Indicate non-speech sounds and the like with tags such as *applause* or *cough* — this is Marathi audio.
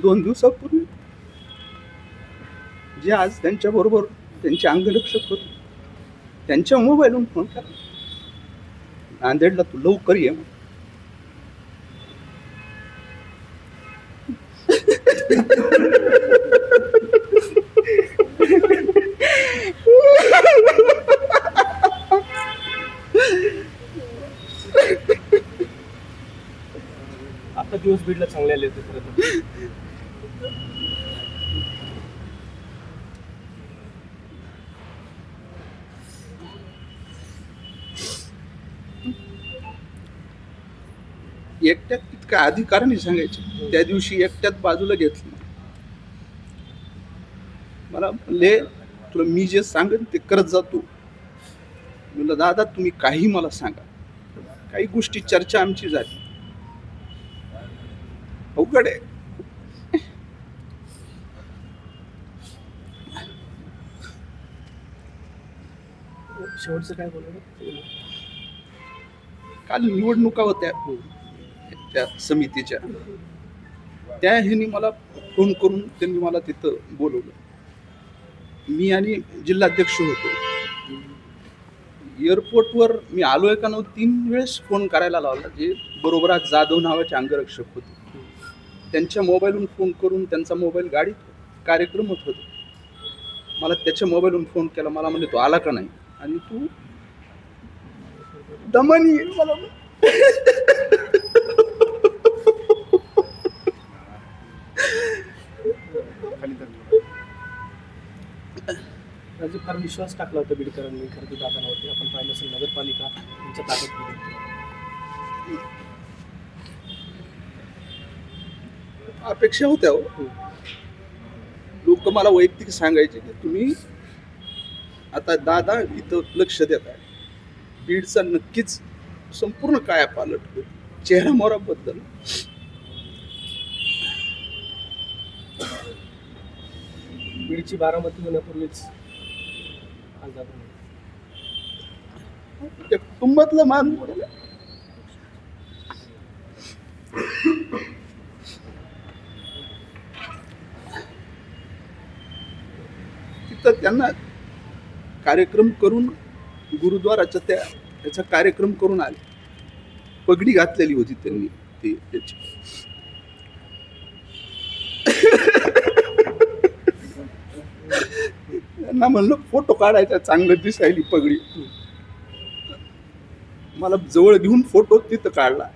दोन दिवसापूर्वी जे आज त्यांच्याबरोबर त्यांचे अंगरक्षक होते त्यांच्या मोबाईलवरून फोन केला नांदेडला तू लवकर ये *laughs* आता दिवस बीडला चांगले आले होते खरं तर एकट्यात इतका अधिकाराने सांगायचे. त्या दिवशी एकट्यात बाजूला घेतलं. मला म्हणले तुला मी जे सांगेन ते करत जातो म्हणलं दादा तुम्ही काही मला सांगा. काही गोष्टी चर्चा आमची झाली. अवघड आहे. शेवटचं काय बोललं काल निवडणुका होत्या. त्या समितीच्या. त्या ह्यांनी मला फोन करून त्यांनी मला तिथं बोलवलं. मी आणि जिल्हाध्यक्ष होतो. एअरपोर्टवर मी आलोय का नव्हतं तीन वेळेस फोन करायला लावला जे बरोबर आज जाधव नावाचे अंगरक्षक होते. त्यांच्या मोबाईलहून फोन करून त्यांचा मोबाईल गाडीत कार्यक्रम होत होते. मला त्याच्या मोबाईलहून फोन केला. मला म्हणजे तू आला का नाही? आणि तू दमनी. मला फार विश्वास टाकला होता बीडकरांनी खरं तर दादा नव्हते आपण पाहिलं असेल नगरपालिका त्यांच्या ताकद अपेक्षा होत्या हो. लोक मला वैयक्तिक सांगायचे की तुम्ही आता दादा इथं लक्ष देत आहे. बीडचा नक्कीच संपूर्ण काया पालट चेहरा मोराबद्दल बीडची बारामती होण्यापूर्वीच. त्या कुटुंबातला मान तर त्यांना कार्यक्रम करून गुरुद्वाराच्या त्या त्याचा कार्यक्रम करून आले. पगडी घातलेली होती त्यांनी ते त्याची. त्यांना म्हणलं फोटो काढायचा चांगलं दिसायली पगडी. मला जवळ घेऊन फोटो तिथं काढला.